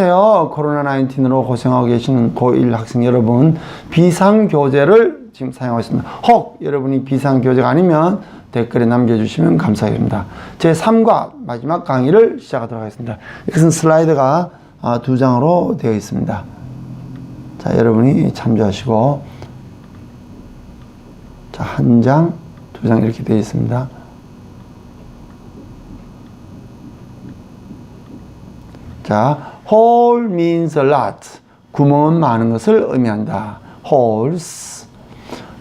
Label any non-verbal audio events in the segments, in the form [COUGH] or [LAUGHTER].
비슷해요. 코로나 19으로 고생하고 계시는 고1 학생 여러분, 비상교재를 지금 사용하고 있습니다. 혹 여러분이 비상교재가 아니면 댓글에 남겨주시면 감사하겠습니다. 제 3과 마지막 강의를 시작하도록 하겠습니다. 이것은 슬라이드가 아, 두 장으로 되어 있습니다. 자, 여러분이 참조하시고, 자, 한 장, 두 장 이렇게 되어 있습니다. 자, hole means a lot. 구멍은 많은 것을 의미한다. holes.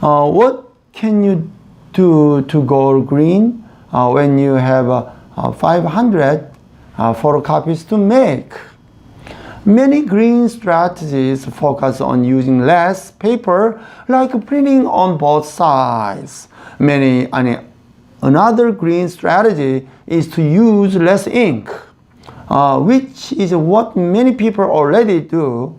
Uh, what can you do to go green uh, when you have uh, uh, 500 uh, photocopies to make? Many green strategies focus on using less paper, like printing on both sides. Many, 아니, another green strategy is to use less ink, uh, which is what many people already do.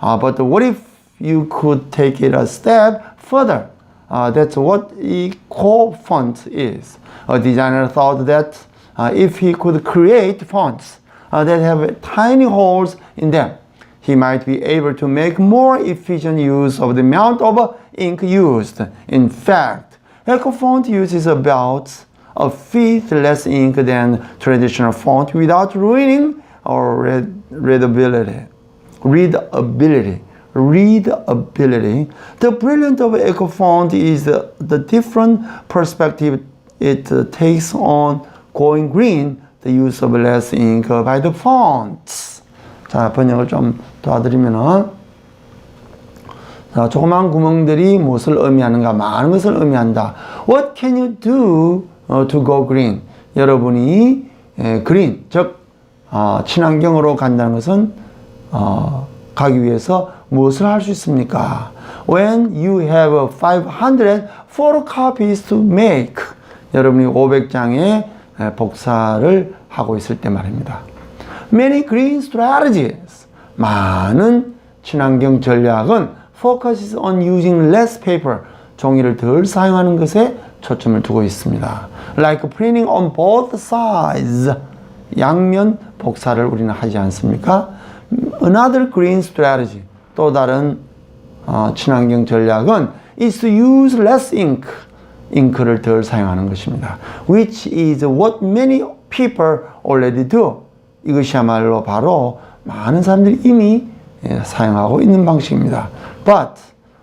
Uh, but what if you could take it a step further? Uh, that's what eco font is. A designer thought that uh, if he could create fonts uh, that have tiny holes in them, he might be able to make more efficient use of the amount of ink used. In fact, EcoFont uses about a fifth less ink than traditional font without ruining our read- readability. Readability. Readability. The brilliance of EcoFont is the, the different perspective it uh, takes on going green, the use of less ink by the fonts. 자, 번역을 좀 도와드리면은, 자, 조그만 구멍들이 무엇을 의미하는가? 많은 것을 의미한다. What can you do uh, to go green? 여러분이 에, green, 즉 어, 친환경으로 간다는 것은 어, 가기 위해서 무엇을 할 수 있습니까? When you have 500 photocopies to make, 여러분이 500장의 복사를 하고 있을 때 말입니다. Many green strategies, 많은 친환경 전략은 focuses on using less paper, 종이를 덜 사용하는 것에 초점을 두고 있습니다. Like printing on both sides, 양면 복사를 우리는 하지 않습니까? Another green strategy, 또 다른 어, 친환경 전략은 is to use less ink, 잉크를 덜 사용하는 것입니다. Which is what many people already do. 이것이야말로 바로 많은 사람들이 이미 예, 사용하고 있는 방식입니다. But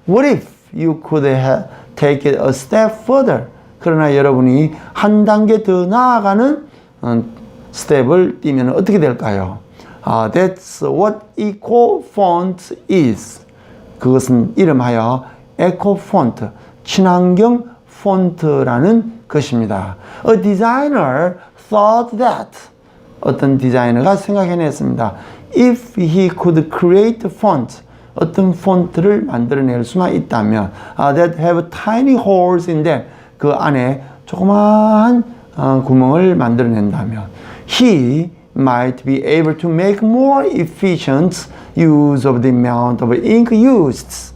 what if you could have take it a step further? 그러나 여러분이 한 단계 더 나아가는 음, 스텝을 띄면 어떻게 될까요? 아, that's what eco font is. 그것은 이름하여 에코 폰트, 친환경 폰트라는 것입니다. A designer thought that 어떤 디자이너가 생각해냈습니다. If he could create font, 어떤 폰트를 만들어낼 수만 있다면 uh, that have tiny holes in them, 그 안에 조그마한 어, 구멍을 만들어낸다면 he might be able to make more efficient use of the amount of ink used.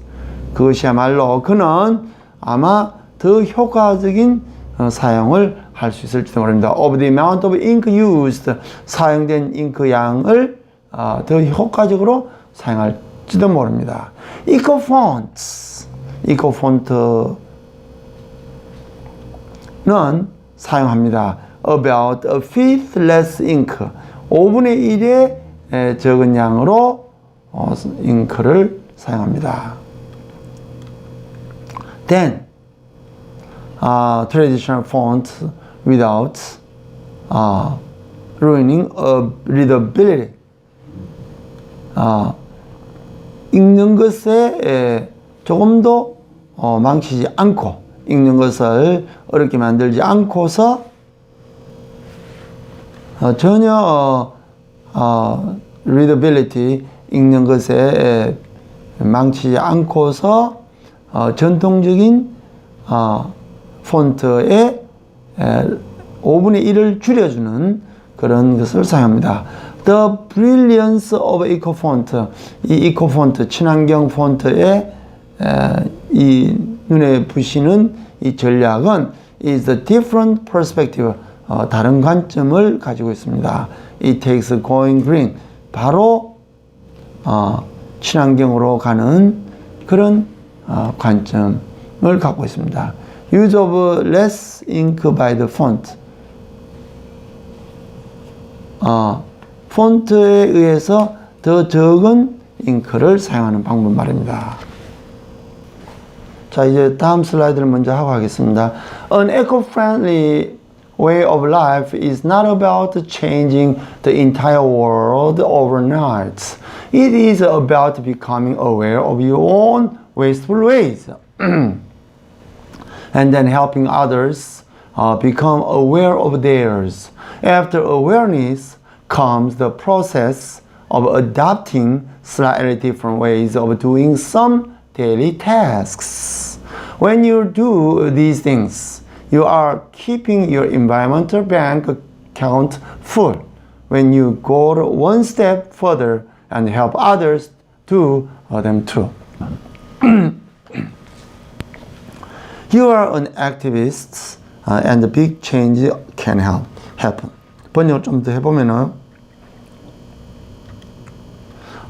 그것이야말로 그는 아마 더 효과적인 어, 사용을 할 수 있을지도 모릅니다. Of the amount of ink used 사용된 잉크 양을 어, 더 효과적으로 사용할 지도 모릅니다. Eco fonts, eco font는 사용합니다. About a fifth less ink, 5분의 1의 적은 양으로 어, 잉크를 사용합니다. Then, uh, traditional font without uh, ruining uh, readability. 아, 읽는 것에 에, 조금 더 어, 망치지 않고 읽는 것을 어렵게 만들지 않고서 어, 전혀 어, 어, readability 읽는 것에 에, 망치지 않고서 어, 전통적인 어, 폰트의 에, 5분의 1을 줄여주는 그런 것을 사용합니다. The brilliance of eco font. 이 eco font, 친환경 폰트의 에, 이 눈에 부시는 이 전략은 is a different perspective. 어, 다른 관점을 가지고 있습니다. It takes going green. 바로 어, 친환경으로 가는 그런 어, 관점을 갖고 있습니다. Use of less ink by the font. 어, 폰트에 의해서 더 적은 잉크를 사용하는 방법 말입니다. 자, 이제 다음 슬라이드를 먼저 하고 하겠습니다. An eco-friendly way of life is not about changing the entire world overnight. It is about becoming aware of your own wasteful ways and then helping others uh, become aware of theirs. After awareness comes the process of adopting slightly different ways of doing some daily tasks. When you do these things, you are keeping your environmental bank account full. When you go one step further and help others do them too. [CLEARS THROAT] you are an activist uh, and the big change can help happen. 번역을 좀 더 해보면은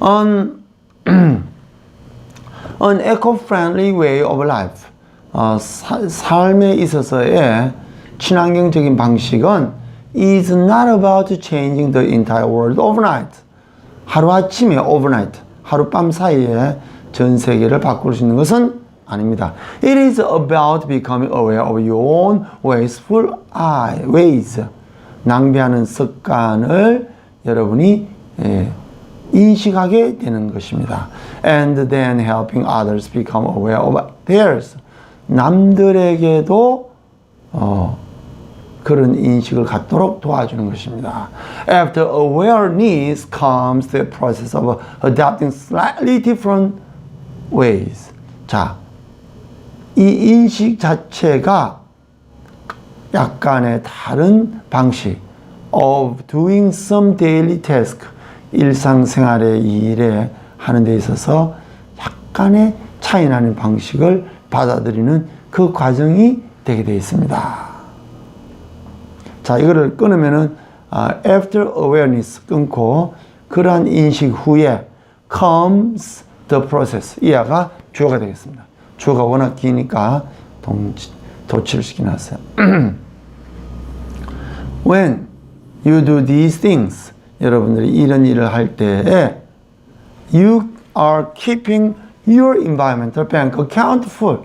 an, an eco-friendly way of life. 어, 사, 삶에 있어서의 친환경적인 방식은 is not about changing the entire world overnight. 하루아침에 overnight, 하룻밤 사이에 전 세계를 바꿀 수 있는 것은 아닙니다. It is about becoming aware of your own wasteful ways. 낭비하는 습관을 여러분이 예, 인식하게 되는 것입니다. And then helping others become aware of theirs. 남들에게도 어, 그런 인식을 갖도록 도와주는 것입니다. After awareness comes the process of adopting slightly different ways. 자, 이 인식 자체가 약간의 다른 방식 of doing some daily task 일상생활의 일에 하는 데 있어서 약간의 차이 나는 방식을 받아들이는 그 과정이 되게 되어 있습니다. 자, 이거를 끊으면은 uh, after awareness 끊고 그러한 인식 후에 comes the process 이하가 주어가 되겠습니다. 주어가 워낙 기니까 동치, 도치를 시켜놨어요. [CLEARS THROAT] When you do these things 여러분들이 이런 일을 할 때에 you are keeping your environmental bank account full.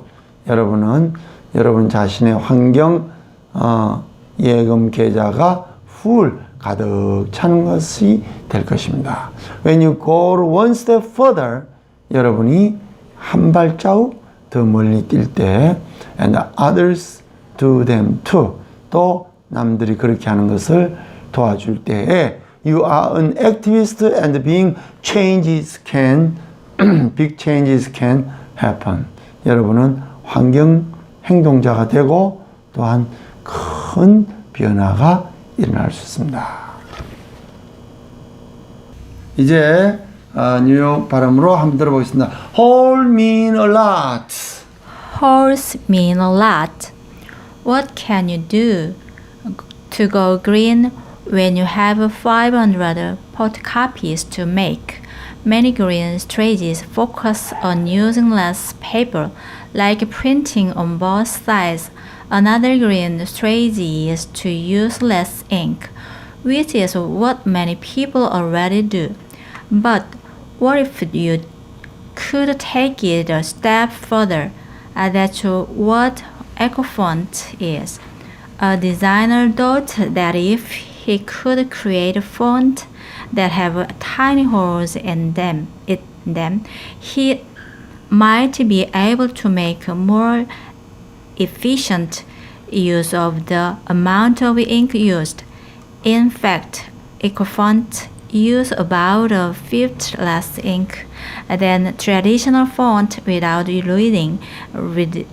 여러분은 여러분 자신의 환경 어, 예금 계좌가 full 가득 차는 것이 될 것입니다. When you go one step further, 여러분이 한 발자국 더 멀리 뛸 때, and others do them too. 또 남들이 그렇게 하는 것을 도와줄 때에 you are an activist and being changes can big changes can happen. 여러분은 환경 행동자가 되고 또한 큰 변화가 일어날 수 있습니다. 이제 어, 뉴욕 발음으로 한번 들어보겠습니다. Whole mean a lot. Holes mean a lot. What can you do to go green when you have 500 photocopies to make? Many green strategies focus on using less paper, like printing on both sides. Another green strategy is to use less ink, which is what many people already do. But what if you could take it a step further? Uh, that's what EcoFont is. A designer thought that if he could create a font that have tiny holes in them, it, them, he might be able to make a more efficient use of the amount of ink used. In fact, EcoFont use about a fifth less ink than traditional font without losing read-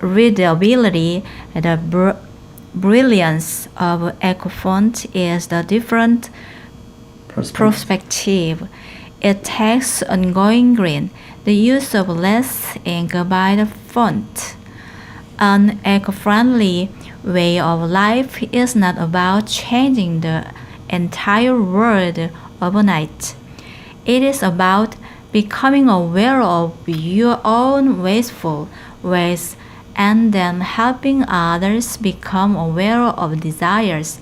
readability. The br- brilliance of EcoFont is the different perspective. It takes ongoing green, the use of less ink by the font. An eco-friendly way of life is not about changing the entire world overnight. It is about becoming aware of your own wasteful ways and then helping others become aware of desires.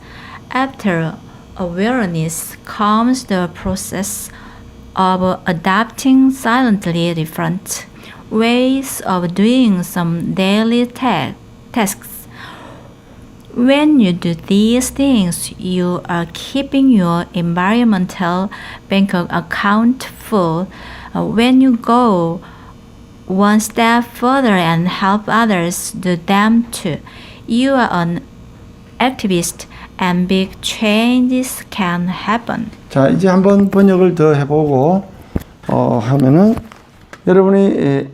After awareness comes the process of adapting silently different ways of doing some daily ta- tasks. When you do these things, you are keeping your environmental bank account full. When you go one step further and help others do them too. You are an activist and big changes can happen. 자, 이제 한번 번역을 더 해보고 어, 하면은 여러분이 에,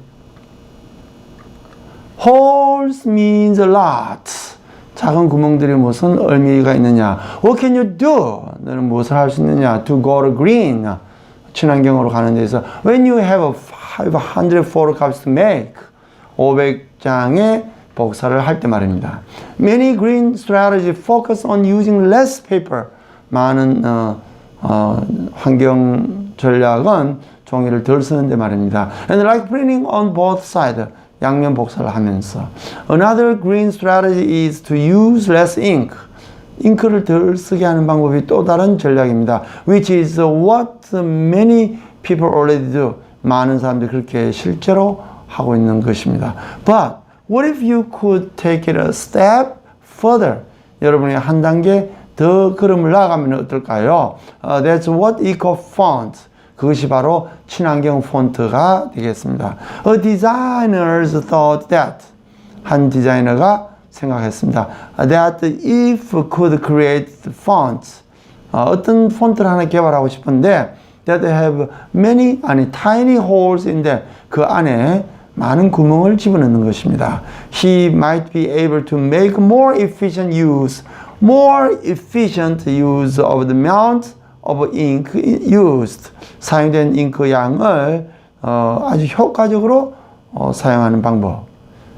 holes means a lot. 작은 구멍들이 무슨 의미가 있느냐? What can you do? 너는 무엇을 할 수 있느냐? To go to green. 친환경으로 가는 데서 when you have a 504 cups make 500장의 복사를 할 때 말입니다. Many green strategies focus on using less paper. 많은 어, 어, 환경 전략은 종이를 덜 쓰는데 말입니다. And like printing on both sides. 양면 복사를 하면서 Another green strategy is to use less ink. 잉크를 덜 쓰게 하는 방법이 또 다른 전략입니다. Which is what many people already do. 많은 사람들이 그렇게 실제로 하고 있는 것입니다. But what if you could take it a step further? 여러분이 한 단계 더 걸음을 나가면 어떨까요? Uh, that's what eco font. 그것이 바로 친환경 폰트가 되겠습니다. A designers thought that 한 디자이너가 생각했습니다. That if could create fonts 어, 어떤 폰트를 하나 개발하고 싶은데 that have many 아니 tiny holes in them 그 안에 많은 구멍을 집어넣는 것입니다. He might be able to make more efficient use, more efficient use of the amount of ink used. 사용된 잉크 양을 어, 아주 효과적으로 어, 사용하는 방법.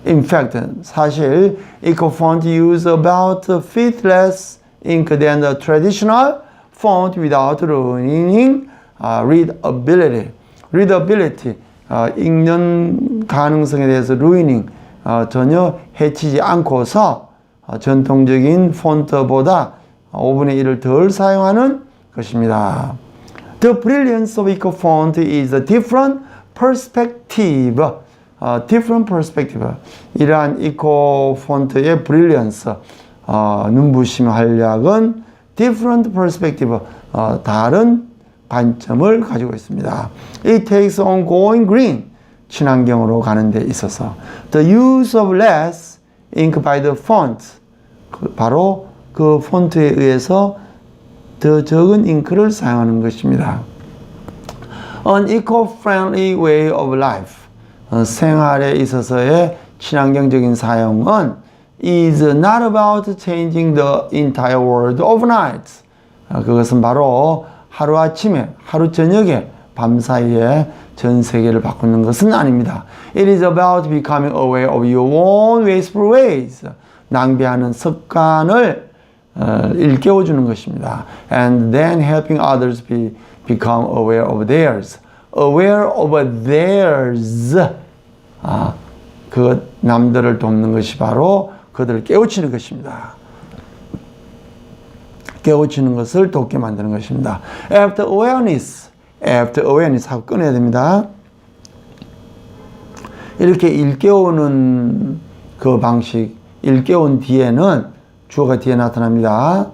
In fact, 사실 EcoFont use about a fifth less ink than the traditional font without ruining uh, readability. readability, 어, 읽는 가능성에 대해서 ruining, 어, 전혀 해치지 않고서 어, 전통적인 폰트보다 5분의 1을 덜 사용하는 것입니다. The brilliance of EcoFont is a different perspective. 어, different perspective. 이러한 EcoFont의 brilliance, 어, 눈부심 활약은 different perspective, 어, 다른 관점을 가지고 있습니다. It takes on going green, 친환경으로 가는 데 있어서. The use of less ink by the font, 그 바로 그 폰트에 의해서 더 적은 잉크를 사용하는 것입니다. An eco-friendly way of life. 어, 생활에 있어서의 친환경적인 사용은 is not about changing the entire world overnight. 어, 그것은 바로 하루아침에, 하루 저녁에, 밤 사이에 전 세계를 바꾸는 것은 아닙니다. It is about becoming aware of your own wasteful ways. 낭비하는 습관을 어, 일깨워 주는 것입니다. And then helping others be, become aware of theirs. Aware of theirs. 아, 그 남들을 돕는 것이 바로 그들을 깨우치는 것입니다. 깨우치는 것을 돕게 만드는 것입니다. After awareness, after awareness 하고 끊어야 됩니다. 이렇게 일깨우는 그 방식, 일깨운 뒤에는 주어가 뒤에 나타납니다.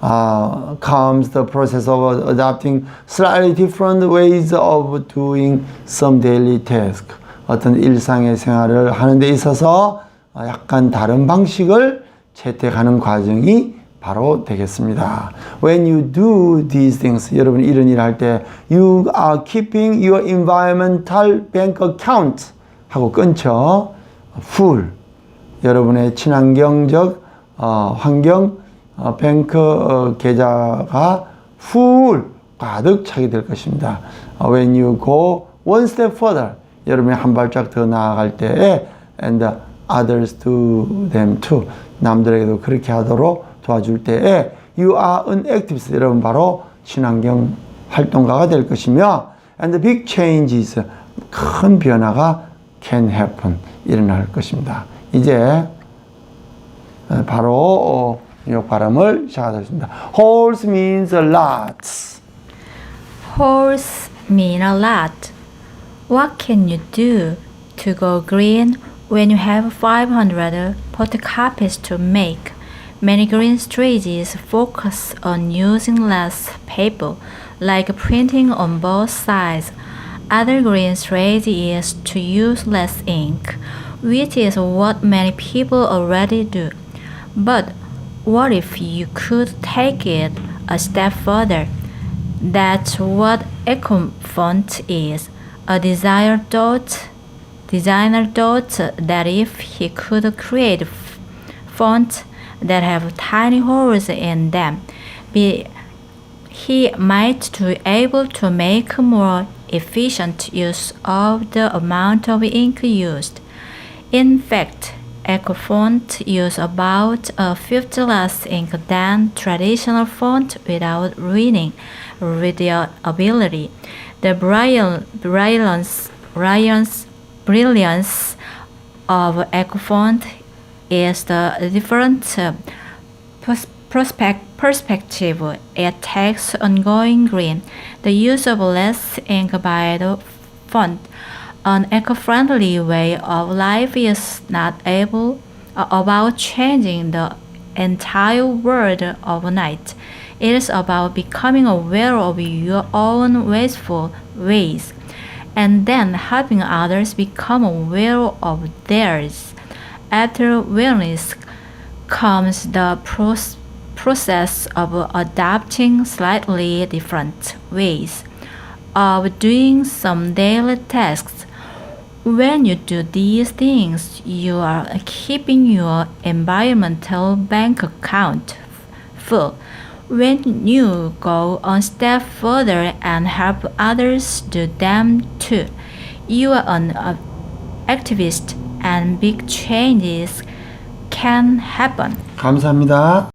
아, comes the process of adopting slightly different ways of doing some daily task. 어떤 일상의 생활을 하는 데 있어서 약간 다른 방식을 채택하는 과정이 바로 되겠습니다. When you do these things, 여러분 이런 일을 할 때 you are keeping your environmental bank account 하고 끊죠. full. 여러분의 친환경적 어, 환경 어, 뱅크 어, 계좌가 full 가득 차게 될 것입니다. 어, when you go one step further, 여러분이 한 발짝 더 나아갈 때에 and others do them too. 남들에게도 그렇게 하도록 도와줄 때에 you are an activist. 여러분 바로 친환경 활동가가 될 것이며 and big changes 큰 변화가 can happen 일어날 것입니다. 이제 어, 바로 어, 이 발음을 시작하겠습니다. Horse means lots. Horse mean a lot. What can you do to go green when you have 500 photocopies to make? Many green strategies focus on using less paper, like printing on both sides. Other green strategy is to use less ink, which is what many people already do. But what if you could take it a step further? That's what EcoFont is. A designer thought, designer thought that if he could create f- fonts that have tiny holes in them, be, he might be able to make more efficient use of the amount of ink used. In fact, EcoFont use about a fifth less ink than traditional font without ruining readability. The brilliance, brilliance, brilliance of EcoFont is the different uh, pers- prospect, perspective it takes on going green. The use of less ink by the font an eco-friendly way of life is not able uh, about changing the entire world overnight. It is about becoming aware of your own wasteful ways and then helping others become aware of theirs. After awareness comes the process of adopting slightly different ways of doing some daily tasks. When you do these things, you are keeping your environmental bank account full. When you go one step further and help others do them too, you are an uh, activist and big changes can happen. 감사합니다.